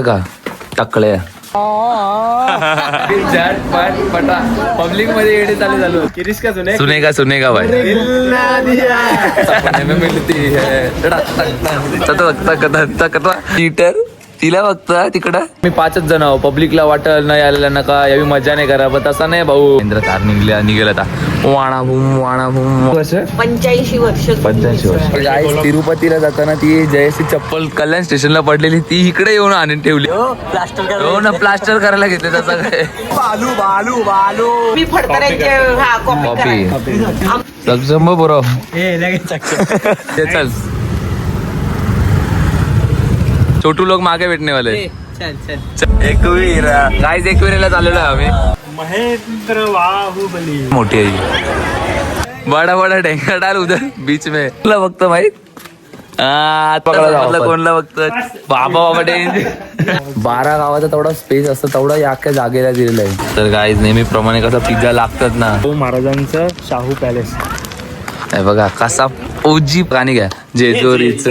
का? टाकळ्या पब्लिकमध्ये येडे चालू झालो. किरीश का सुने? सुनेगा सुनेगा भाई. सपने में मिलती तत बघता कथा कथा मीटर तिला बघता तिकडं? मी पाचच जण आहो. पब्लिकला वाटल नाही आलेला नका यावी मजा नाही करा पण तसा नाही भाऊ. इंद्र कार निघल्या निघेल आता. वाणा भूम वाणा भूम. वर्ष? पंच्याऐंशी वर्ष. पंच्याऐंशी वर्ष. गाईस तिरुपतीला जाताना ती जयश्री चप्पल कल्याण स्टेशनला पडलेली ती इकडे येऊन आणून ठेवली. हो ना प्लास्टर करायला घेतले त्याचा काय? बालू बालू बालू. मी फडतऱ्यांचे हा कॉपी कॉपी करायला. सक्षम बरो ए लगेच ते चल. छोटू लोक मागे भेटणे वाले एकवीरा. गाईज एकविरेला चाललेलो आहे आम्ही. महेंद्र बाहुबली मोठी आहे बडा बडा ढेंगा डाल उधर बीच में. तुला बघत माहीत? कोणला बघत? बाबा बाबा डेंज बारा गावाचा तेवढा स्पेस असतो तेवढा या अख्ख्या जागेला दिलेला आहे. तर गाईज नेहमीप्रमाणे कसा पिझ्झा लागतात ना. हो महाराजांचं शाहू पॅलेस हे बघा कसा ओजी प्राणी घ्या. जेजुरीच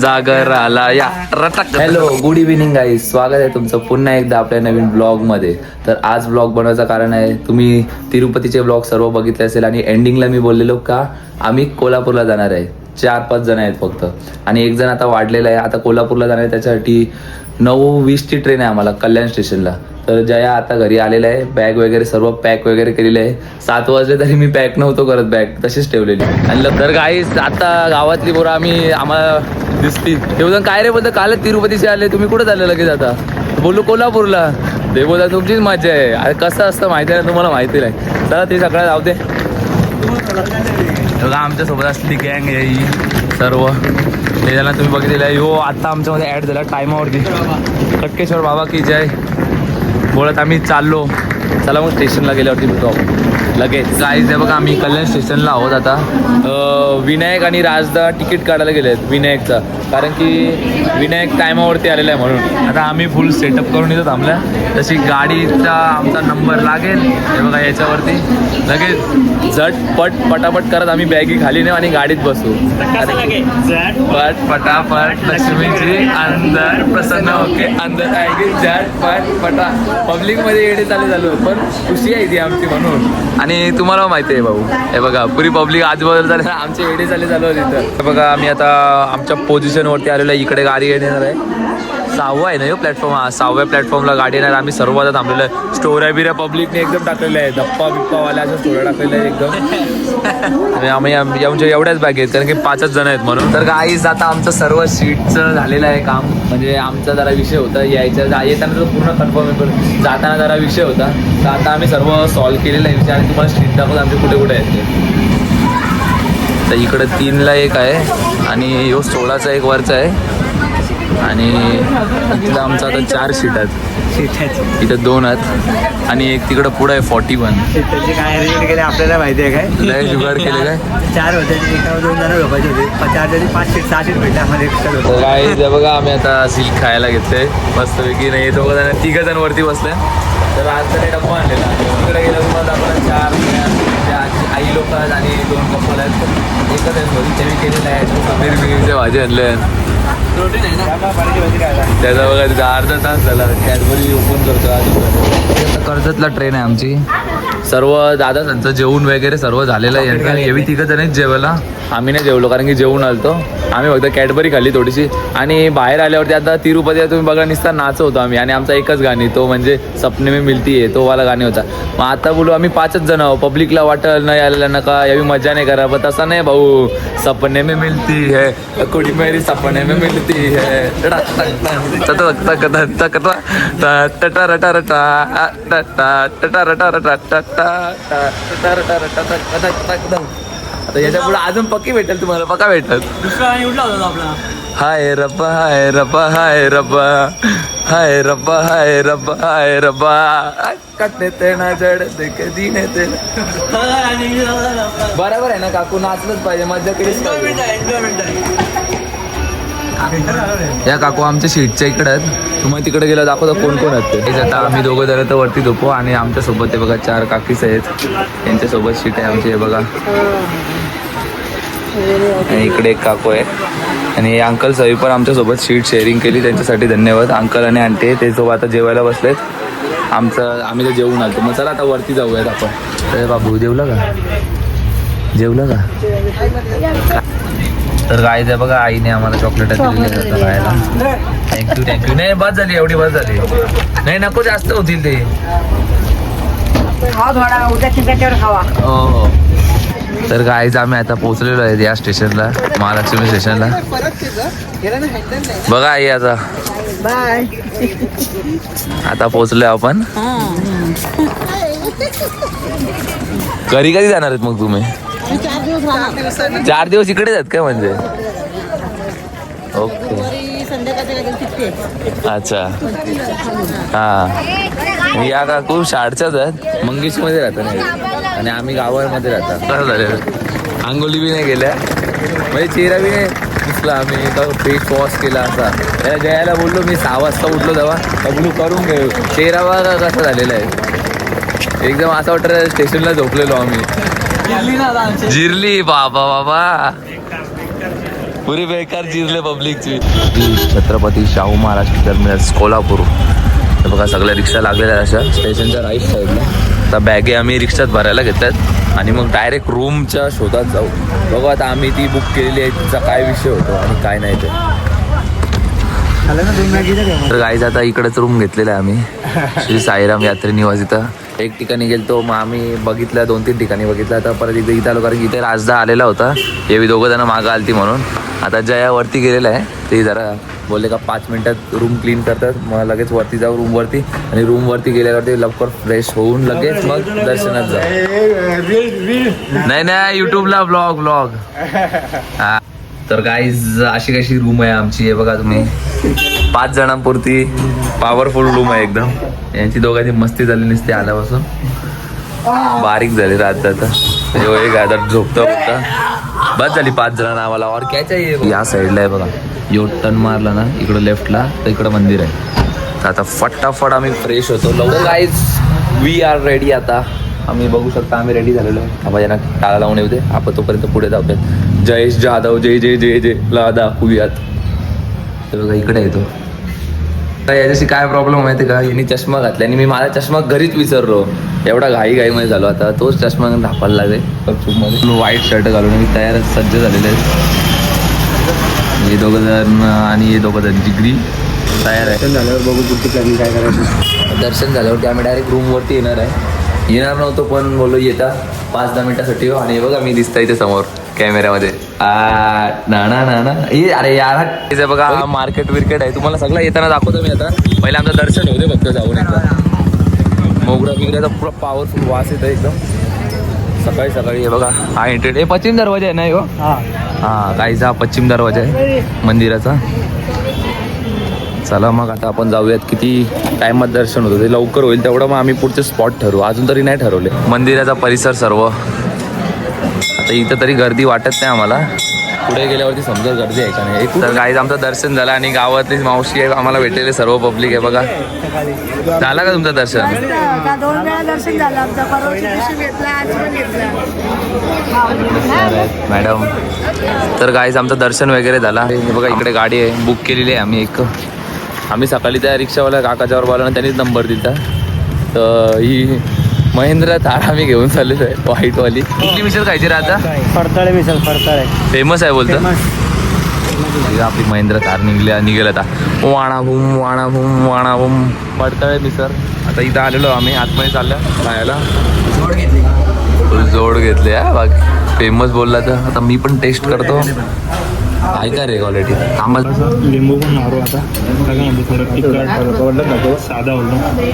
जागर आला या हॅलो गुड इव्हिनिंग गाईज स्वागत आहे तुमचं पुन्हा एकदा आपल्या नवीन ब्लॉगमध्ये तर आज ब्लॉग बनवायचं कारण आहे तुम्ही तिरुपतीचे ब्लॉग सर्व बघितले असेल आणि एंडिंगला मी बोललेलो का? आम्ही कोल्हापूरला जाणार आहे. चार पाच जण आहेत फक्त. आणि एक जण आता वाढलेला आहे. आता कोल्हापूरला जाणार आहे त्याच्यासाठी नऊ वीसची ट्रेन आहे आम्हाला कल्याण स्टेशनला तर जया आता घरी आलेला आहे. बॅग वगैरे सर्व पॅक वगैरे केलेले आहे. सात वाजले तरी मी पॅक नव्हतो करत बॅग तशीच ठेवलेली. आणि ल- तर काही आता गावातली पोरं आम्ही आम्हाला दिसती. तेवढं काय रे बोलतं कालच तिरुपतीचे आले. तुम्ही कुठं झाले लगेच आता? बोललो कोल्हापूरला. ते बोलता तुमचीच मजा आहे. अरे कसं असतं माहिती आहे तुम्हाला माहिती नाही. चला ते सगळं जाऊ दे. बघा आमच्यासोबत असली गँग आहे ही सर्व. त्याच्याला तुम्ही बघितलेलं आहे. हो आता आमच्यामध्ये ॲड झाला टायमावरती कटकेश्वर बाबा की जय. बोलत आम्ही चाललो. चला मग स्टेशनला गेल्यावरती भेटू आपण. लगेच. गाईज आहे बघा आम्ही कल्याण स्टेशनला आहोत आता. विनायक आणि राजदा तिकीट काढायला गेले आहेत विनायकचा. कारण की विनायक टायमावरती आलेला आहे म्हणून. आता आम्ही फुल सेटअप करून येतो थांबल्या तशी गाडीचा आमचा नंबर लागेल. हे बघा याच्यावरती. लगेच झटपट पटापट करत आम्ही बॅगी खाली नेऊ आणि गाडीत बसू. पट पटापट लक्ष्मीची अंदर प्रसन्न ओके अंदर आहे झटपट पटा. पब्लिकमध्ये येणे चालू झालो पण खुशी आहे ती आमची म्हणून. आणि तुम्हाला माहिती आहे भाऊ हे बघा पुरी पब्लिक आजूबाजूला झाले आमचे येडे चालू झालो तिथं बघा आम्ही आता आमच्या पोझिशन वरती आलेलो आहे इकडे गाडी येणार आहे. सहावा आहे ना हो प्लॅटफॉर्म हा सहाव्या प्लॅटफॉर्मला गाडी येणार आम्ही सर्व आता थांबलेलो आहे. स्टोऱ्या बिऱ्या पब्लिकने एकदम टाकलेल्या आहे धप्पा बिप्पावाल्या अशा स्टोऱ्या टाकलेल्या आहेत एकदम. आणि आम्ही आमच्या म्हणजे एवढ्याच बॅग आहेत कारण की पाचच जण आहेत म्हणून. तर काहीच आता आमचं सर्व सीटचं झालेलं आहे काम. म्हणजे आमचा जरा विषय होता यायच्या येताना तर पूर्ण कन्फर्म आहे जाताना जरा विषय होता. तर आता आम्ही सर्व सॉल्व्ह केलेला आहे विषय आणि तुम्हाला सीट दाखवत आमचे कुठे कुठे आहेत ते. तर इकडं तीनला एक आहे आणि यो सोळाचा एक वरचा आहे. आणि तिथं आमचं आता चार सीट आहेत. इथं दोन आहेत. आणि एक तिकडं पुढं आहे फॉर्टी वन त्याचे काय रेट केले आपल्याला माहिती आहे काय? लय जुगाड केले काय? चार होते एका दोन जण झोपायचे होते. चार जणी पाच सीट सहा सीट भेटले आम्हाला एक्स्ट्रा होतं तर काय बघा आम्ही आता सिल्क खायला घेतोय मस्तपैकी नाही दोघं जण तिघ जण वरती बसले. तर आज तरी डब्बा आणलेला. तिकडे गेलं तुम्हाला आपण चार आई लोक आहेत आणि दोन कपल आहेत. एकच आहे घरी त्यांनी केलेलं आहे. भाजी आणले आहेत. त्याचा बघा तिथं अर्धा तास झाला. कॅडबरी ओपन करतो आता कर्जतला ट्रेन आहे आमची. सर्व दादा त्यांचं जेवण वगैरे सर्व झालेलं आहे. यांचं तिघं जणच जेवायला. आम्ही नाही जेवलो कारण की जेवून आलतो आम्ही फक्त कॅडबरी खाल्ली थोडीशी आणि बाहेर आल्यावरती आता तिरुपतीला तुम्ही बघा निसता नाच होतो आम्ही आणि आमचा एकच गाणी तो म्हणजे सपने मी मिलती आहे तो वाला गाणी होता मग आता बोलू आम्ही पाचच जण आहोत पब्लिकला वाटल नाही आलेलं नका यावी मजा नाही करा पण तसा नाही भाऊ सपने मी मिलती है कुड़ी मेरी सपने में मिलती है टटा टटा टटा टटा टटा टटा रटा रटा टटा टटा रटा रटा आता याच्यापुढे अजून पक्की भेटेल तुम्हाला पक्का भेटेल. दुसरा आणि उठला होता आपला. हाय रब्बा हाय रब्बा हाय रब्बा. हाय रब्बा हाय रब्बा हाय रब्बा. कटने तेना जड दे कधी ने ते बरोबर आहे ना काकू? नाचलंच पाहिजे मजा केलीच पाहिजे. या काकू आमच्या शीटच्या इकडे आहेत. तुम्हाला तिकडे गेलं दाखवतो कोण कोण आहेत ते. आता आम्ही दोघं जण तर वरती झोपू आणि आमच्यासोबत हे ते बघा चार काकीस आहेत. त्यांच्यासोबत शीट आहे आमची हे बघा. आणि इकडे एक काकू आहे. आणि हे अंकल सवी पण आमच्यासोबत सीट शेअरिंग केली त्यांच्यासाठी धन्यवाद. अंकल आणि आंटी ते सोबत आता जेवायला बसलेत. आमचं आम्ही तर जेवून आलो मग चला आता वरती जाऊयात आपण. अरे बाबू जेवलं का? जेवलं का? तर काय आहे बघा आईने आम्हाला चॉकलेट दिलेली आता खायला. थँक्यू थँक्यू नाही बस झाली एवढी बस झाली. नाही नको जास्त होतील ते. हो हो. तर गाईज आम्ही आता पोहोचलेलो आहे या स्टेशनला महालक्ष्मी स्टेशनला बघा आई आता. बाय आता पोहोचलोय आपण. घरी कधी जाणार आहेत मग तुम्ही? चार दिवस इकडे आहेत काय म्हणजे? ओके. अच्छा. हा. या काकू शाळच्याच आहेत. मंगेशमध्ये राहतात नाही आणि आम्ही गावामध्ये राहतात कसं झालेलं आंघोळी बी नाही गेल्या म्हणजे चेहरा बी नाही दिसला आम्ही. फेस वॉश केला असा. त्याला जयाला बोललो मी सहा वाजता उठलो तेव्हा. बघलो करून घेऊ चेहरा बघा कसा झालेला आहे. एकदम असं वाटतं स्टेशनला झोपलेलो आम्ही. जिरली बाबा बाबा. पुरी बेकार जिरले पब्लिकची. छत्रपती शाहू महाराज टर्मिनस कोल्हापूर. तर बघा सगळ्या रिक्षा लागलेल्या अशा. स्टेशनच्या राईट साईडला आता बॅगे आम्ही रिक्षात भरायला घेतात आणि मग डायरेक्ट रूमच्या शोधात जाऊ. बघू आता आम्ही ती बुक केलेली आहे तिचा काय विषय होतो आणि काय नाही ते. तर गाईज आता इकडेच रूम घेतलेला आहे आम्ही. श्री साईराम यात्रे निवास इथं. एक ठिकाणी गेलतो मग आम्ही बघितलं दोन तीन ठिकाणी बघितलं. आता परत इथे इथं आलो कारण की इथे राजदा आलेला होता. हे दोघं जण मागं आलती म्हणून. आता जया वरती गेलेला आहे. ते जरा बोलले का पाच मिनिटात रूम क्लीन करतात. मग लगेच वरती जाऊ रूमवरती आणि रूमवरती गेल्यावरती लवकर फ्रेश होऊन लगेच मग दर्शनात जाऊ. नाही नाही युट्यूबला ब्लॉग ब्लॉग हा. तर गाईज अशी कशी रूम आहे आमची? हे बघा तुम्ही. पाच जणांपुरती पॉवरफुल रूम आहे एकदम. यांची दोघांची मस्ती झाली नसते आल्यापासून. बारीक झाली रात जाता एक आता झोपता फक्त. बस झाली पाच जणांना आम्हाला. और काय चाहिए? या साईडला आहे बघा. यो टर्न मारला ना इकडं लेफ्टला तर इकडं मंदिर आहे. तर आता फटाफट आम्ही फ्रेश होतो. लवकर गाईज वी आर रेडी आता. आम्ही बघू शकता आम्ही रेडी झालेलो आहे. आपण यांना टाळा लावून येऊ दे. आपण तोपर्यंत पुढे जाऊयात जयेश जाधव जय जय जय जय. ला दाखवूयात. तर बघा इकडे येतो. काय याच्याशी काय प्रॉब्लेम माहिती का? यांनी चष्मा घातला. आणि मी माझा चष्मा घरीच विसरलो. एवढा घाई घाईमध्ये झालो. आता तोच चष्मा ढापायला लागेल. मध्ये व्हाईट शर्ट घालून मी तयार सज्ज झालेले आहेत. हे दोघं जण आणि हे दोघं जण जिगरी तयार आहे झाल्यावर बघू प्लॅनिंग काय करायचं. दर्शन झाल्यावरती आम्ही डायरेक्ट रूमवरती येणार आहे. येणार नव्हतो पण बोललो येता. पाच दहा मिनिटासाठी हो. आणि हे बघा मी दिसता इथे समोर कॅमेऱ्यामध्ये. आ, ना ना ना ना. ए अरे यार बघा मार्केट विर्केट आहे. तुम्हाला सगळं येताना दाखवतो मी आता. पहिले आमचं दर्शन होते फक्त जाऊन एकदा. मोगरा बिगऱ्याचा पुरा पॉवरफुल वास येतो एकदम. सकाळी सकाळी हे बघा हा एंट्री हे पश्चिम दरवाजा आहे ना हो हा? हा. काहीचा पश्चिम दरवाजा आहे मंदिराचा. चला मग आता आपण जाऊयात. किती टायमात दर्शन होतं ते लवकर होईल तेवढं मग आम्ही पुढचे स्पॉट ठरवू. अजून तरी नाही ठरवले. मंदिराचा परिसर सर्व. आता इथं तरी गर्दी वाटत नाही आम्हाला. पुढे गेल्यावरती समजा गर्दी आहे का नाही? तर गाईज आमचं दर्शन झालं आणि गावातली मावशी आहे आम्हाला भेटलेले सर्व पब्लिक आहे बघा. झालं का तुमचं दर्शन? दोन वेळा दर्शन झालं मॅडम तर गाईज आमचं दर्शन वगैरे झाला. हे बघा इकडे गाडी आहे बुक केलेली आहे आम्ही एक. आम्ही सकाळी त्या रिक्षावाल्या काकाच्यावर बोला त्यांनीच नंबर दिला तर ही महिंद्रा थार आम्ही घेऊन चाललेलो आहे व्हाईटवाली. कुठली मिसळ खायची रे आता? फडताळे मिसल फडताळे. फेमस आहे बोलतं? आपली महिंद्रा थार निघल्या निघेल आता. वाणा भूम वाणा भूम वाणा भूम. पडतळे मिसर आता इथं आलेलो आम्ही आतमध्ये चालल्या खायला. जोड घेतले हा बाकी. फेमस बोलला तर. आता मी पण टेस्ट करतो. आहे का रे क्वालिटी आंबा लिंबू पण मारू आता. म्हणजे साधा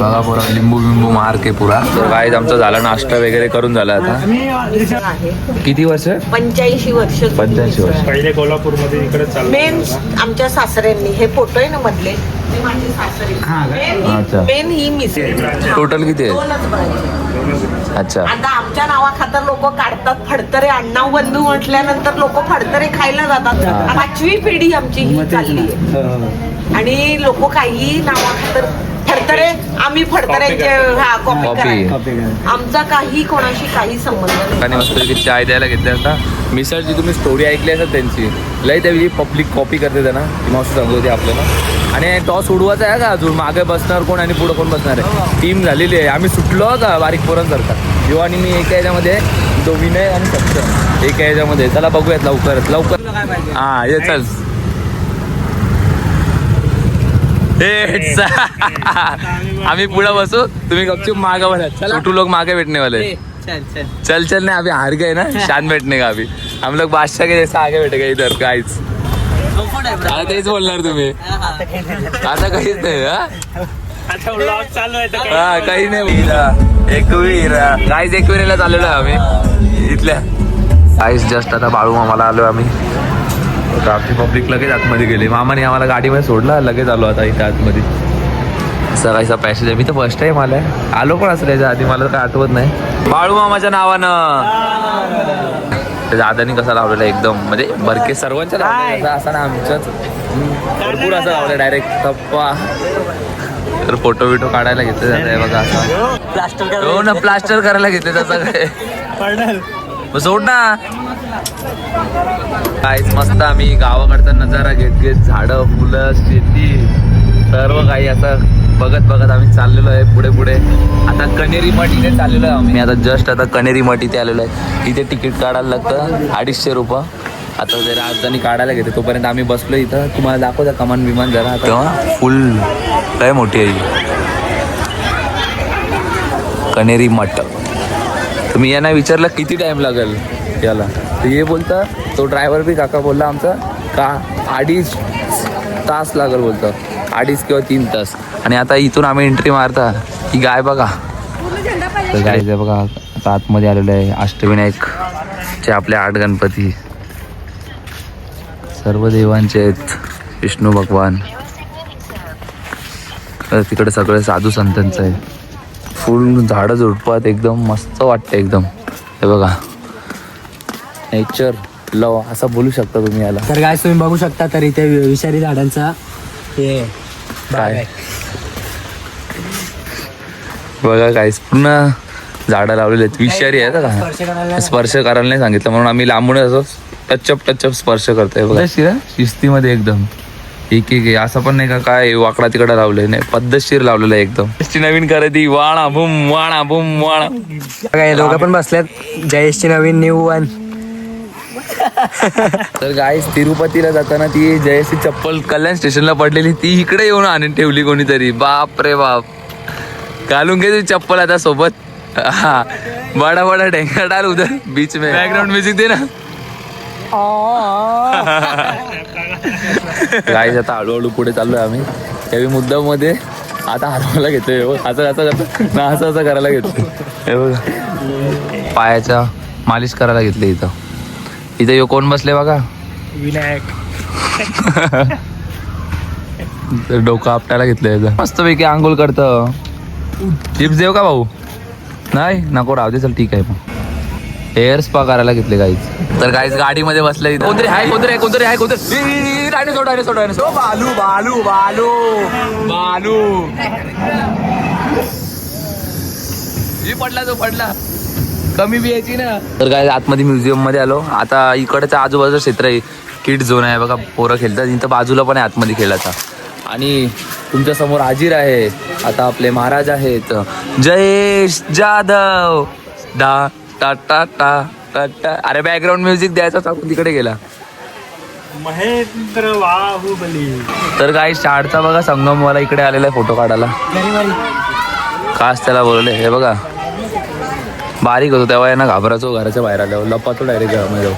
बघा पुरा लिंबू बिंबू मार के पुरा. तर काय आमचा झाला नाश्ता वगैरे करून झाला आता. किती वर्ष? पंच्याऐंशी वर्ष. पंच्याऐंशी वर्ष. पहिले कोल्हापूरमध्ये इकडे चालू मेन आमच्या सासऱ्यांनी. हे फोटो आहे ना मधले. ते माझे सासरे. अच्छा. मेन ही मिसळ टोटल किती आहे? दोनच. अच्छा. आता आमच्या नावाखातर लोक काढतात फडतरे अण्णा बंधू म्हटल्यानंतर लोक फडतरे खायला जातात. हा. पाचवी पिढी आमची ही चालली आहे आणि लोक काही नावाखातर फडतरे? आम्ही फडतऱ्यांचे हा कॉपी आमचा काही कोणाशी काही संबंध नाही. मस्त चाय द्यायला घेतले आता. मिसळची तुम्ही स्टोरी ऐकली असेल त्यांची. लय त्यावेळी पब्लिक कॉपी करते त्यांना. ती मावशी सांगत होती आपल्याला. आणि टॉस उडवायचा आहे का अजून? मागे बसणार कोण आणि पुढे कोण बसणार आहे? टीम झालेली आहे. आम्ही सुटलो का बारीक पोरांसारखा? जेव्हा आणि मी एका ह्याच्यामध्ये तो विनय आणि सत्य एका ह्याच्यामध्ये चला बघूयात लवकरच लवकर. हा ये चल हे, चा- आम्ही पुढे बसू. तुम्ही गपचूप मागे चला. छोटू लोक मागे भेटणे वाले? चल चल. नहीं अभी हार गए ना. शान बैठने का अभी हम लोग बादशाह के जैसा आगे बैठ गए इधर गाइस आता तेच बोलणार तुम्ही. आता काहीच नाही हा? आता ब्लॉग चालू आहे तर काही नाही. वीरा एकवीरा. गाईज एकविरेला चाललेलो आहे आम्ही. इथल्या. गाईज जस्ट आता बाळू मामाला आलो आम्ही. ट्राफिक पब्लिक लगेच आतमध्ये गेले. मामाने आम्हाला गाडीमध्ये सोडलं लगेच आलो आता इथं आतमध्ये. असा काहीसा पॅसेज आहे. मी तर फर्स्ट टाइम आलाय. आलो पण असं त्याच्या आधी. मला काय आठवत नाही. बाळू मामाच्या नावानं. त्याच्या आदानी कसा लावलेला एकदम. म्हणजे बरके सर्वांच्या लावलेला असा- ना आमच्याच. भरपूर असं लावलं डायरेक्ट टप्पा तर फोटो बिटो काढायला घेतले जात बघा असं. हो ना प्लास्टर करायला घेतले मग सोड ना. काहीच मस्त आम्ही गावाकडचा नजारा घेत घेत झाडं फुलं शेती सर्व काही असं बघत बघत आम्ही चाललेलो आहे पुढे पुढे. आता कनेरी मठ इथे चाललेलो आहे आम्ही. आता जस्ट आता कनेरी मठ इथे आलेलो आहे. इथे तिकीट काढायला लागतं. अडीचशे रुपये. आता जर राजधानी काढायला घेते. तोपर्यंत आम्ही बसलो इथं. तुम्हाला दाखवता कमान विमान जरा तेव्हा फुल काय मोठी आहे ही. कनेरी मठ. मी यांना विचारलं किती टाईम लागेल याला? तर हे बोलता तो ड्रायव्हर बी काका बोलला आमचा का अडीच तास लागेल बोलतं. अडीच किंवा तीन तास. आणि आता इथून आम्ही एंट्री मारता. ही गाय बघा. तर गाय आहे बघा आता आतमध्ये आलेलं आहे अष्टविनायक चे आपले आठ गणपती. सर्व देवांचे आहेत. विष्णू भगवान. तर तिकडे सगळे साधू संतांचं आहे. फुल झाडं झुडपात एकदम मस्त वाटतं एकदम. हे बघा. नेचर लव असं बोलू शकता तुम्ही याला. तर काय तुम्ही बघू शकता तर इथे विषारी झाडांचा हे काय? बघा काय पूर्ण झाडं लावलेली आहेत. विषारी आहेत स्पर्श का करायला स्पर्श करायला नाही सांगितलं म्हणून आम्ही लांबूनच असं टचअप टचअप स्पर्श करतोय. बघा. शिस्तीमध्ये एकदम. एक एक आहे. असं पण नाही का काय वाकडा तिकडा लावलंय नाही. पद्धतशीर लावलेलं आहे एकदम. नवीन खरेदी. वाणा बुम वाणा बुम वाणा. काय दोघं पण बसल्यात जयेशची नवीन न्यू वन तर गाईस तिरुपतीला जाताना ती जयसी चप्पल कल्याण स्टेशनला पडलेली. ती इकडे येऊन आणून ठेवली कोणीतरी. बाप रे बाप. घालून घे तुझी चप्पल आता सोबत. हा. बडा बडा ढेंगा डाल उधर बीच में. बॅकग्राउंड म्युझिक दे ना. गाईस आता हळूहळू पुढे चाललोय आम्ही. त्यावेळी मुद्दाममध्ये आता हरवायला घेतोय. हे. असं असं करतो. ना असं असं करायला घेतोय. हे बघा. पायाच्या मालिश करायला घेतले इथं. इथं यो कोण बसले बघा? विनायक. डोकं आपटायला घेतलंय मस्त पैकी आंघोळ करतं. चिप्स देऊ का भाऊ? नाही? नको राहू दे चल ठीक आहे मग. हेअर स्पा करायला घेतले गाईज तर गाईज गाडीमध्ये बसले कोणतरी आहे कोणतरी आहे कोणतरी आहे कोणतरी dinosaur dinosaur dinosaur Balu Balu Balu. Balu. ही पडला तो पडला. कमी बी यायची ना. तर काय आतमध्ये म्युझियममध्ये आलो. आता इकडचं आजूबाजूचं क्षेत्र आहे. किड झोन आहे बघा पोरं खेळतात. इथं बाजूला पण आहे आतमध्ये खेळाचा आणि तुमच्यासमोर हाजीर आहे. आता आपले महाराज आहेत. जयेश जाधव. डा टा टा टा टा टा अरे बॅकग्राऊंड म्युझिक द्यायचा सांगून तिकडे गेला. महेंद्र बाहुबली. तर काही शाळचा बघा संगमवाला इकडे आलेला आहे फोटो काढायला. खास त्याला बोलले हे बघा. बारीक होतो तेव्हा यांना घाबरायचो घराच्या बाहेर आल्यावर. लपातो डायरेक्ट घरामध्ये जाऊ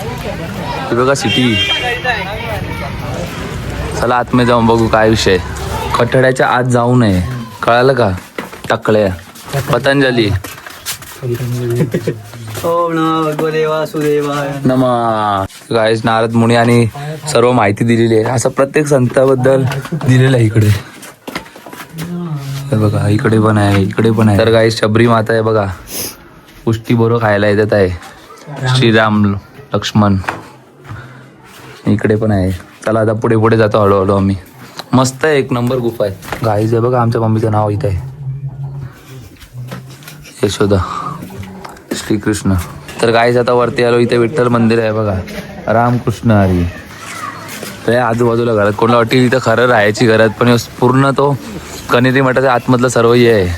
हे बघा सिटी चला आतमध्ये जाऊन बघू काय विषय. कठड्याच्या आत जाऊ नये. कळालं का? टकल्या. पतंजली. ओम नमो. गायस नारद मुनी आणि सर्व माहिती दिलेली आहे. असं प्रत्येक संताबद्दल दिलेलं आहे इकडे. बघा इकडे पण आहे इकडे पण आहे. तर गाई शबरी माता आहे बघा. पुष्टी बरोबर खायला येतात आहे. श्रीराम लक्ष्मण. इकडे पण आहे. चला आता पुढे पुढे जातो हळूहळू आम्ही. मस्त आहे एक नंबर गुफा आहे. गाईज आहे बघा आमच्या मम्मीचं नाव इथं आहे. यशोदा. श्रीकृष्ण. तर गाईज आता वरती आलो इथे विठ्ठल मंदिर आहे बघा. रामकृष्ण हरी. ते आजूबाजूला घरात कोणाला वाटेल इथं खरं राहायची घरात पण पूर्ण तो कनेरी मठाच्या आतमधलं सर्व हे आहे.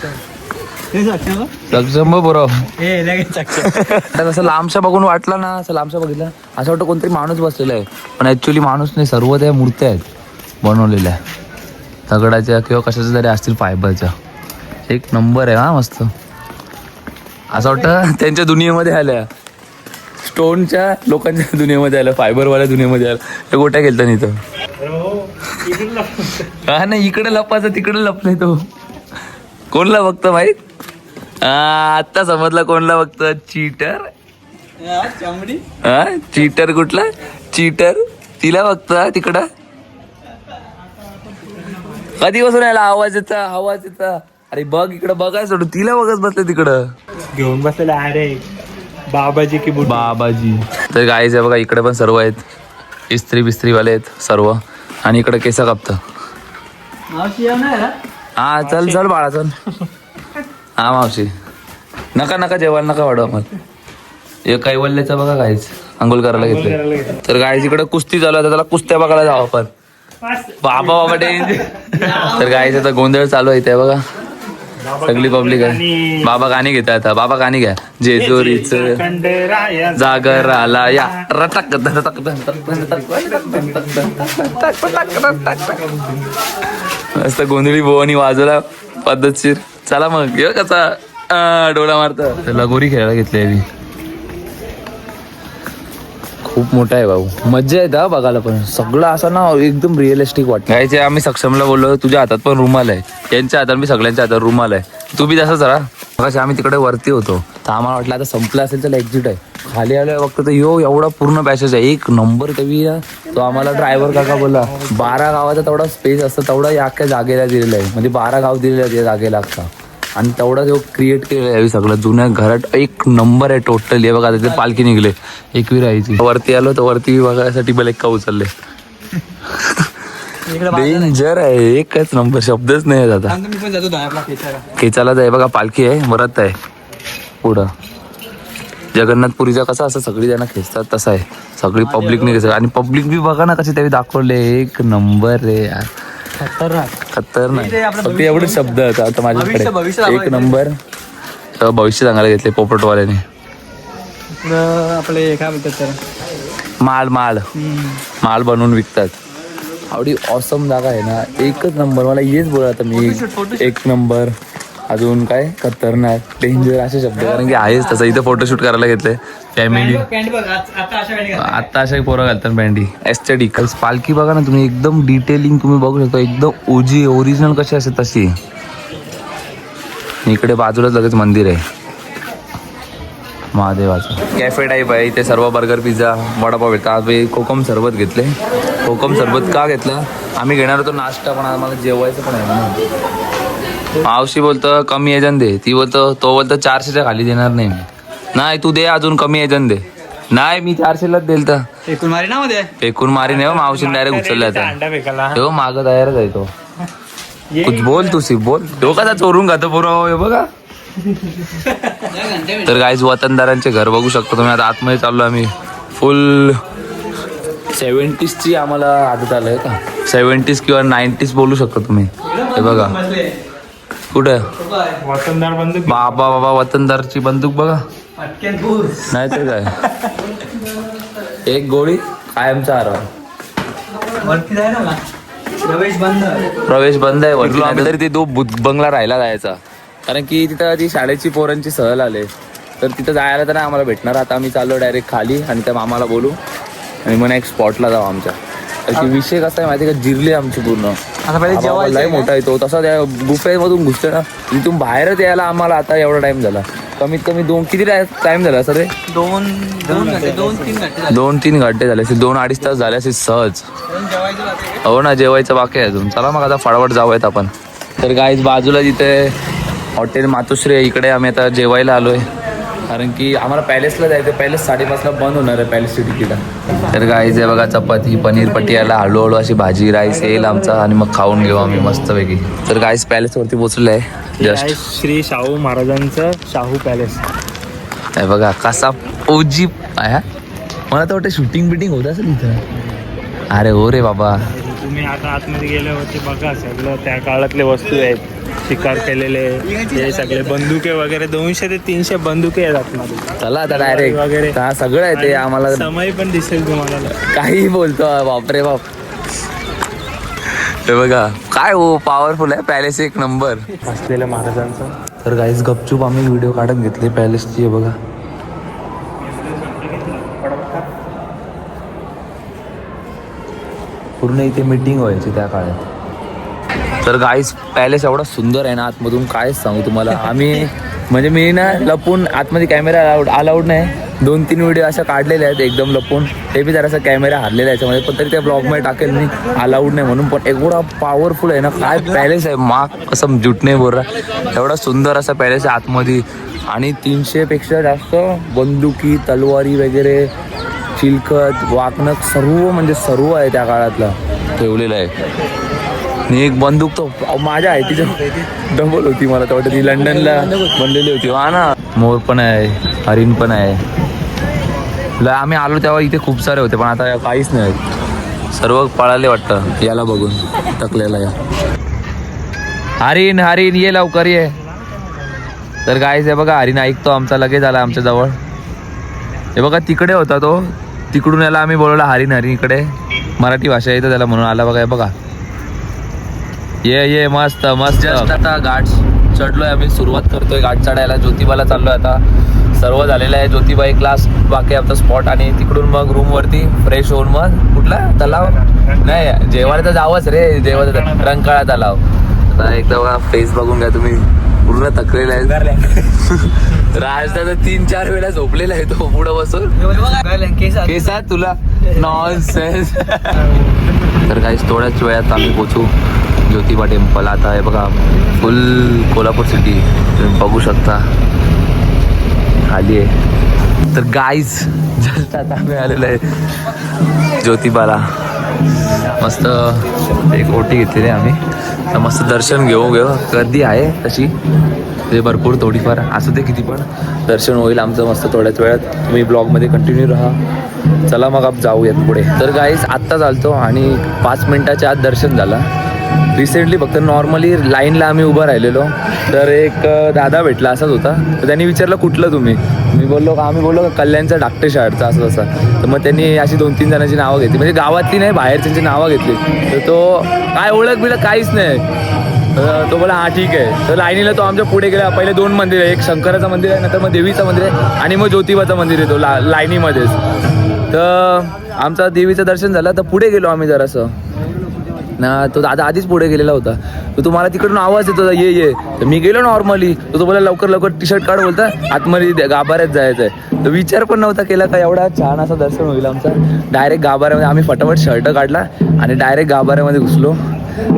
असं लांबशा बघून वाटलं ना असं लांबशा बघितलं असं वाटतं कोणतरी माणूस बसलेला आहे. पण ऍक्च्युली माणूस नाही सर्व त्या मूर्त्या आहेत बनवलेल्या दगडाच्या किंवा कशाच्या तरी असतील फायबरच्या एक नंबर आहे हा मस्त. असं वाटतं त्यांच्या दुनियेमध्ये आल्या. स्टोनच्या लोकांच्या दुनियेमध्ये आलं फायबरवाल्या दुनियेमध्ये आलं हे गोट्या गेलता तो हा नाही इकडे लपायचं तिकडे लपलाय तो. कोणला बघतो माहीत? आत्ता समजला कोणला बघतो. चीटर. हा चीटर कुठला? चीटर. तिला बघतो तिकडं. कधी बसून यायला आवाज येता आवाज येता. अरे बघ इकडं बघाय सोडू तिला बघत बसले तिकडं. घेऊन बसलेला अरे बाबाजी की बुट बाबाजी. तर गाईच आहे बघा इकडे पण सर्व आहेत. इस्त्री बिस्त्रीवाले आहेत सर्व. आणि इकडे केस कापतं. हा चल चल बाळा चल. हा मावशी. नका नका जेवायला नका वाढू आम्हाला. हे कैवल्याचं बघा गाईच अंघोळ करायला घेतलं तर गाईच इकडे कुस्ती चालू आहे त्याला कुस्त्या बघायला जाऊ आपण. बाबा बाबा डेंजर. तर गाईच आता गोंधळ चालू आहे ते बघा. सगळी पब्लिक आहे बाबा गाणी घेत आता बाबा गाणी घ्या जेजुरीच जागर आला या रटक धटक मस्त गोंधळी भुवनी वाजवला पद्धतशीर चला मग ये कसा डोळा मारत लगोरी खेळायला घेतली मी खूप मोठा आहे भाऊ. मज्जा येत हा बघायला पण. सगळं असं ना एकदम रिअलिस्टिक वाटत. गायचे आम्ही सक्षमला बोललो तुझ्या हातात पण रुमाल आहे. यांच्या हातात मी सगळ्यांच्या हातात रुमाल आहे. तू बी तसंच जरा मग आम्ही तिकडे वरती होतो. तर आम्हाला वाटलं आता संपलं असेल तर एक्झिट आहे. खाली आलो बघतो तर यो एवढा पूर्ण पॅसेज आहे. एक नंबर कवी तो आम्हाला ड्रायव्हर काका बोला बारा गावाचा तेवढा स्पेस असतं तेवढा या अख्ख्या जागेला दिलेला आहे. म्हणजे बारा गाव दिलेला आहे जागेला अख्खा. आणि तेवढा जो क्रिएट केलेला आहे सगळं. जुन्या घरात एक नंबर आहे टोटल हे बघा तिथे पालखी निघले. एकवी राहायची वरती आलो तर वरती बघायसाठी मला एक का उचलले. डेंजर आहे. एकच नंबर शब्दच नाही आता केचाला आहे बघा पालखी आहे वरत आहे. पुढं. जगन्नाथपुरीचा कसा असं सगळी जण खेचतात तसा आहे. सगळी पब्लिक नाही आणि पब्लिक बी बघा ना कशी त्यावेळी दाखवले. एक नंबर रे यार. खतरनाक. फक्त एवढे शब्द आहेत आता माझ्याकडे. एक. नंबर. भविष्य सांगायला घेतले पोपटवाल्याने. आपले काय बोलतात तर माल माल. माल बनवून विकतात. आवडी ऑसम जागा आहे ना. एकच नंबर. मला हेच बोला आता मी एक नंबर. अजून काय? खतरनाक. डेंजर असे शब्द कारण की आहेच तसं. इथं फोटोशूट करायला घेतलंय फॅमिली पॅन्ट बघ आज- आता अशा गाडी आता अशा पोरं घालतात बँडी एस्थेटिक पालखी बघा ना तुम्ही एकदम डिटेलिंग तुम्ही बघू शकता. एकदम ओजी ओरिजिनल कशी असते तशी. इकडे बाजूलाच लगेच मंदिर आहे. महादेवाचं कॅफे टाईप आहे. इथे सर्व बर्गर पिझ्झा वडापाव भेटतात. आम्ही कोकम सरबत घेतले. कोकम सरबत का घेतलं? आम्ही घेणार होतो नाश्ता पण आम्हाला जेवायचं पण आहे ना. मावशी बोलतं कमी एजन दे. ती बोलतं तो बोलतं चारशेच्या खाली देणार नाही. मी नाही तू दे अजून कमी एजन दे. नाही मी चारशेलाच देईल तर एकूण मारी ना मध्ये? फेकून मारी नाही मावशी डायरेक्ट उचलला अंडा फेकाला. हो माग तयारच आहे तो. कुछ बोल तू सिर्फ बोल. तो कसा चोरून खातो पोरं हे बघा. तर गाईज वतनदारांचे घर बघू शकतो तुम्ही. आता आतमध्ये चाललो आम्ही. फुल सेवन्टीजची आम्हाला आदत आलं का? सेवन्टीज किंवा नाईन्टीज बोलू शकता तुम्ही. हे बघा. कुठं? वतनदार बंधू बाबा बाबा वतनदारची बंदूक बघा. नाही तर काय? एक गोळी कायमचा आराम. वरती जाय ना प्रवेश बंद. प्रवेश बंद आहे वरती नाही तरी ते बंगला राहायला जायचा. कारण की तिथं ती शाळेची पोरांची सहल आले. तर तिथं जायला तर नाही आम्हाला भेटणार. आता आम्ही चाललो डायरेक्ट खाली आणि त्या मामाला बोलू. आणि मग एक स्पॉटला जाऊ आमच्या. की विषय कसा आहे माहिती का? जिरली आमची पूर्ण. लय मोठा येतो तसा त्या गुफेमधून घुसते ना. तिथून बाहेरच यायला आम्हाला आता एवढा टाइम झाला. कमीत कमी दोन किती टाइम झाला सर रे? दोन दोन दोन तीन घंटे झाले. दोन तीन घंटे झाले. असेल दोन अडीच तास झाले असेल सहज. हो ना जेवायचं बाकी आहे अजून. चला मग आता फटाफट जाऊयात आपण. तर गाईज बाजूला जिथे हॉटेल मातोश्री आहे इकडे आम्ही आता जेवायला आलोय. कारण की आम्हाला पॅलेसला जायचं पॅलेस साडेपाचला बंद होणार आहे पॅलेसची तिकीट तर गाईज आहे बघा चपाती पनीर पटियाला हळूहळू अशी भाजी राईस येईल आमचा आणि मग खाऊन घेऊ आम्ही मस्तपैकी. तर गाईज पॅलेसवरती पोचलेलं आहे जस्ट श्री शाहू महाराजांचं शाहू पॅलेस. हे बघा कसा ओजी आहे हा? मला तर वाटतं शूटिंग बिटिंग होत असेल इथं. अरे हो रे बाबा. तुम्ही आता आतमध्ये गेल्यावरती बघा सगळं त्या काळातले वस्तू आहेत. शिकार केलेले हे सगळे बंदुके वगैरे दोनशे ते तीनशे बंदुके आहेत आतमध्ये. चला आता वगैरे. डायरेक्ट हा सगळं आहे ते आम्हाला समय पण दिसेल तुम्हाला. काही बोलतो बापरे बाप. हे बघा काय हो पॉवरफुल आहे पॅलेस एक नंबर असलेल्या महाराजांचं. तर गाईज गपचूप आम्ही व्हिडिओ काढत घेतले पॅलेसची बघा. पूर्ण इथे मीटिंग व्हायची त्या काळात. तर गाईज पॅलेस एवढा सुंदर आहे ना आतमधून कायच सांगू तुम्हाला. आम्ही म्हणजे मी ना लपून आतमध्ये कॅमेरा अलाउड अलाउड नाही. दोन तीन व्हिडिओ अशा काढलेले आहेत एकदम लपून. ते बी जरासा कॅमेरा हारलेला आहे याच्यामध्ये पण तरी त्या ब्लॉगमध्ये टाकेल मी. अलाउड नाही म्हणून पण एवढा पॉवरफुल आहे ना काय पॅलेस आहे. माग असं जुटणे बोर्रा एवढा सुंदर असा पॅलेस आहे आतमध्ये. आणि तीनशेपेक्षा जास्त बंदुकी तलवारी वगैरे चिलखत वाकणक सर्व म्हणजे सर्व आहे त्या काळातलं. ठेवलेलं आहे. आणि एक बंदूक तो माझ्या आहे तिच्या डबल होती मला तर वाटतं. ती लंडनला बनलेली होती. हा ना. मोर पण आहे हरिण पण आहे. ल- आम्ही आलो तेव्हा इथे खूप सारे होते पण आता काहीच नाही सर्व पळाले वाटतं. याला बघून टकलेला या. हरिण हरिण ये लवकर ये. तर काहीच आहे बघा हरिण ऐकतो आमचा लगेच आला आमच्या जवळ. हे बघा तिकडे होता तो. तिकडून याला आम्ही बोलवला हरिण हरिण इकडे. मराठी भाषा येतं त्याला म्हणून आला बघा हे बघा. ये ये मस्त मस्त. जस्ट आता घाट चढलोय आम्ही सुरुवात करतोय घाट चढायला. ज्योतिबाला चाललोय आता. सर्व झालेलं आहे. ज्योतिबा एक क्लास बाकी आमचा स्पॉट आणि तिकडून मग रूम वरती फ्रेश होऊन मग कुठला? तलाव? नाही जेवायला तर जावंच रे. जेवायला रंकाळा तलाव. आता एकदा फेस बघून घ्या तुम्ही. पूर्ण थकलेला आहे राजदा तर तीन चार वेळा झोपलेला आहे तो पुढं बसून. केसा तुला? नॉन सेन्स तर काही थोड्याच वेळात आम्ही पोचू. ज्योतिबा टेम्पल. आता आहे बघा फुल कोल्हापूर सिटी तुम्ही बघू शकता. खाली आहे तर गाईज जस्ट आता मिळालेलं आहे ज्योतिबाला. मस्त एक ओटी घेतलेली आम्ही. तर मस्त दर्शन घेऊ घेऊ. गर्दी आहे तशी? ते भरपूर थोडीफार. असू दे किती पण. दर्शन होईल आमचं मस्त थोड्याच वेळात. तुम्ही ब्लॉगमध्ये कंटिन्यू राहा. चला मग आप जाऊयात पुढे. तर गाईज आत्ता चालतो आणि पाच मिनटाच्या आत दर्शन झालं. रिसेंटली फक्त नॉर्मली लाईनला आम्ही उभं राहिलेलो. तर एक दादा भेटला असाच होता. तर त्यांनी विचारलं कुठलं तुम्ही? मी बोललो का आम्ही बोललो कल्याणचा डाक्टर शाळेचा असं तसं. तर मग त्यांनी अशी दोन तीन जणांची नावं घेतली. म्हणजे गावातली नाही बाहेरच्यांची नावं घेतली. तर तो काय ओळख बिळख काहीच नाही. तो बोला हां ठीक आहे. तर लाईनीला तो आमच्या पुढे गेला. पहिले दोन मंदिर आहे एक शंकराचं मंदिर आहे नंतर मग देवीचं मंदिर आहे आणि मग ज्योतिबाचं मंदिर आहे तो ला लाईनीमध्येच. तर आमचं देवीचं दर्शन झालं. तर पुढे गेलो आम्ही जरासं. ना तो दादा आधीच पुढे गेलेला होता. तर तुम्हाला तिकडून आवाज येतो ये ये. तर मी गेलो नॉर्मली तर तो बोला लवकर लवकर टी शर्ट काढ बोलता. आतमध्ये गाभाऱ्यात जायचं आहे तर विचार पण नव्हता केला का एवढा छान असं दर्शन होईल आमचं. डायरेक्ट गाभाऱ्यामध्ये आम्ही फटाफट शर्ट काढला आणि डायरेक्ट गाभाऱ्यामध्ये घुसलो.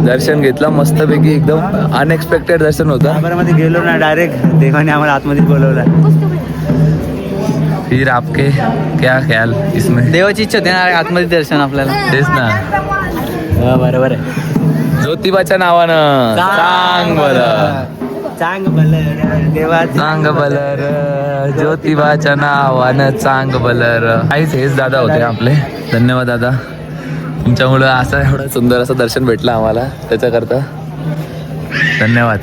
दर्शन घेतलं मस्तपैकी एकदम अनएक्सपेक्टेड दर्शन होतं. मध्ये गेलो ना डायरेक्ट देवाने आम्हाला आतमध्ये बोलवलं. फिर आपके क्या ख्याल इसमें? देवाची इच्छा होती ना आतमध्ये दर्शन आपल्याला. तेच ना. बरोबर आहे. ज्योतिबाच्या नावानं. सांग बरं चांग भलं देवा चांग बलर ज्योतिबाच्या नावानं चांग बलर. काहीच हेच दादा होते आपले. धन्यवाद दादा. तुमच्यामुळं असं एवढं सुंदर असं दर्शन भेटलं आम्हाला त्याच्याकरता. धन्यवाद.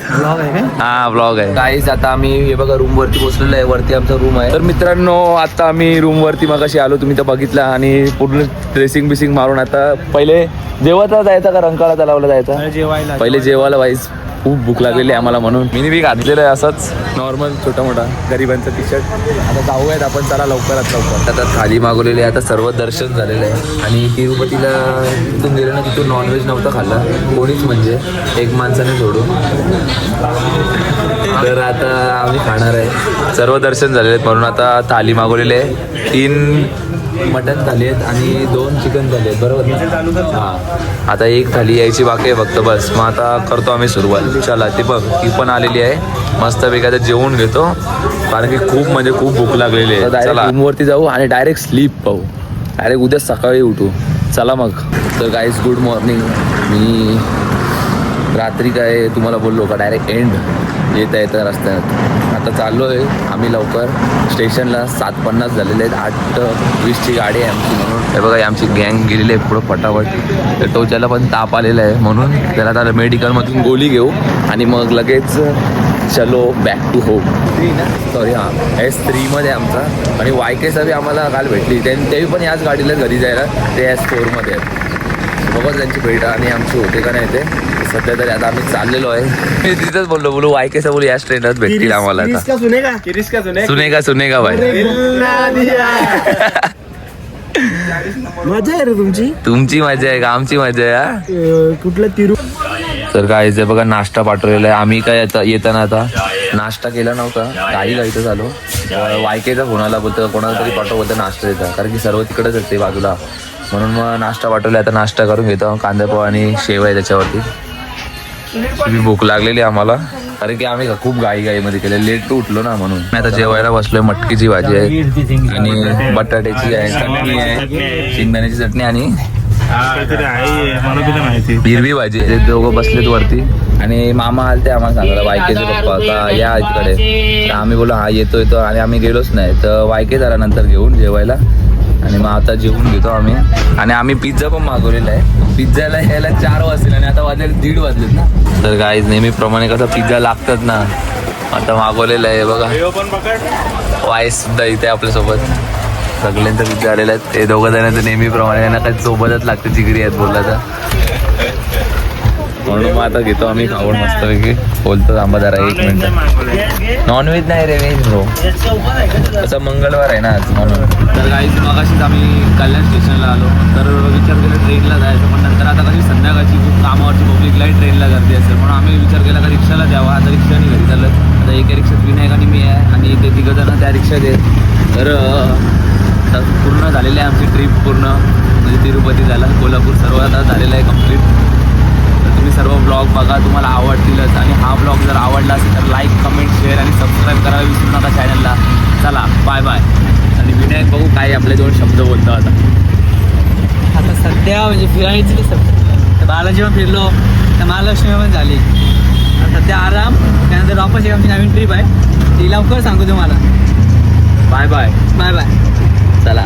हा ब्लॉग आहे. काहीच आता आम्ही हे बघा रूम वरती बसलेलो आहे. वरती आमचा रूम आहे. तर मित्रांनो आता आम्ही रूम वरती मग आलो. तुम्ही तर बघितला आणि पूर्ण ड्रेसिंग बिसिंग मारून आता पहिले जेवायचा जायचा का रंकाळा तलावला जायचा? जेवायला. पहिले जेवायला वाईज खूप भूक लागलेली आहे आम्हाला म्हणून. मी बी घातलेलं आहे असंच. नॉर्मल छोटा मोठा गरिबांचा टी शर्ट आता जाऊयात आपण चला लवकरात लवकर. आता थाली मागवलेली आहे आता सर्व दर्शन झालेलं आहे. आणि तिरुपतीला तिथून गेलं ना तिथून नॉनव्हेज नव्हतं खाल्लं. कोणीच म्हणजे एक माणसाने सोडून. तर आता आम्ही खाणार आहे. सर्व दर्शन झालेले आहेत म्हणून आता थाली मागवलेली आहे. तीन मटन थाली आहेत आणि दोन चिकन थाली आहेत बरोबर हां. आता एक थाली यायची बाकी आहे फक्त बस. मग आता करतो आम्ही सुरुवात. चला ती बघ ती पण आलेली आहे. मस्तपैकी आता जेवून घेतो. कारण की खूप म्हणजे खूप भूक लागलेली आहे. चला. रूमवरती जाऊ आणि डायरेक्ट स्लीप पाहू. डायरेक्ट उद्या सकाळी उठू. चला मग. तर गाईज गुड मॉर्निंग मी रात्री काय तुम्हाला बोललो का? डायरेक्ट एंड येता येता रस्त्यात. आता चाललो आहे आम्ही लवकर. स्टेशनला सात पन्नास झालेले आहेत. आठ वीसची गाडी आहे आमची म्हणून. हे बघा आमची गँग गेलेली आहे पुढं फटाफट. तर टोच्याला पण ताप आलेला आहे म्हणून त्याला त्याला मेडिकलमधून गोळी घेऊ आणि मग लगेच चलो बॅक टू होम सॉरी हां. एस थ्रीमध्ये आमचा. आणि वाय केचा बी आम्हाला काल भेटली. त्यांनी तेही पण याच गाडीला घरी जायला. ते एस फोरमध्ये आहेत. बघा त्यांची भेट आणि आमची होते का नाही ते. सध्या तरी आता आम्ही चाललेलो आहे. मी तिथंच बोललो बोलू वाय केचा बोलू याच ट्रेनच भेटतील आम्हाला सुनेगा सुनेगा भाई मजा आहे रे तुमची. तुमची मजा आहे का? आमची मजा आहे हा? कुठलं तिरू? तर काय जे बघा नाश्ता पाठवलेला आहे. आम्ही काय आता येताना आता नाश्ता केला नव्हता. काही गायचं झालो वायकेचा फोन आला बोलतो कोणाला तरी पाठव बोलतो नाश्ता देता. कारण की सर्व तिकडच असते बाजूला. म्हणून मग नाश्ता पाठवला आता नाश्ता करून घेतो. कांदेपाव आणि शेव आहे त्याच्यावरती. भूक लागलेली आहे आम्हाला. कारण की आम्ही खूप गाई गाईमध्ये केले. लेट उठलो ना म्हणून. मी आता जेवायला बसलोय मटकीची भाजी आहे. आणि बटाट्याची आहे चटणी आहे शेंगदाण्याची चटणी आणि हिरवी भाजी ते दोघं बसलेत वरती. आणि मामा आलते आम्हाला सांगायला वायकेचे पप्पा का या इकडे. तर आम्ही बोला हा येतो येतो आणि आम्ही गेलोच नाही. तर वायके झाल्यानंतर घेऊन जेवायला. आणि मग आता जेवून घेतो आम्ही. आणि आम्ही पिझ्झा पण मागवलेला आहे. पिझ्झाला यायला चार वाजतील आणि आता वाजले दीड वाजलेत ना. तर काही नेहमीप्रमाणे कसं पिझ्झा लागतात ना. आता मागवलेलं आहे बघा. वाईस सुद्धा इथे आपल्यासोबत. सगळ्यांचा पिझ्झा आलेला आहेत. ते दोघं जण तर नेहमीप्रमाणे यांना काही सोबतच लागते जिगरी आहेत बोलला तर. म्हणून मग आता घेतो आम्ही खाऊन मस्तपैकी. बोलतो थांबा जरा एक मिनिट. नॉनव्हेज नाही रे व्हेज ब्रो असं मंगळवार आहे ना आज म्हणून. तर काही मगाशीच आम्ही कल्याण स्टेशनला आलो. तर विचार केला ट्रेनला जायचं पण नंतर आता कशी संध्याकाळची खूप कामावरची पब्लिकलाही ट्रेनला गर्दी असेल. म्हणून आम्ही विचार केला का रिक्षाला द्यावा आता रिक्षाने घरी चाललं आता एका रिक्षात विनायक आणि मी आहे आणि ते तिघं जण त्या रिक्षात देत तर पूर्ण झालेली आहे आमची ट्रिप पूर्ण. म्हणजे तिरुपती झाला कोल्हापूर सर्व आता झालेलं आहे कंप्लीट तर तुम्ही सर्व ब्लॉग बघा तुम्हाला आवडतीलच. आणि हा ब्लॉग जर आवडला असेल तर लाईक कमेंट शेअर आणि सबस्क्राईब करायला विसरू नका चॅनलला चला बाय बाय आणि विनायक बघू काय आपले दोन शब्द बोलतो आता. आता सध्या म्हणजे फिरायची तर बालाजी पण फिरलो तर महालक्ष्मी पण झाली. आता सध्या आराम त्यानंतर वापस एक आमची नवीन ट्रिप आहे. ती लवकर सांगू तुम्हाला. बाय बाय बाय बाय चला.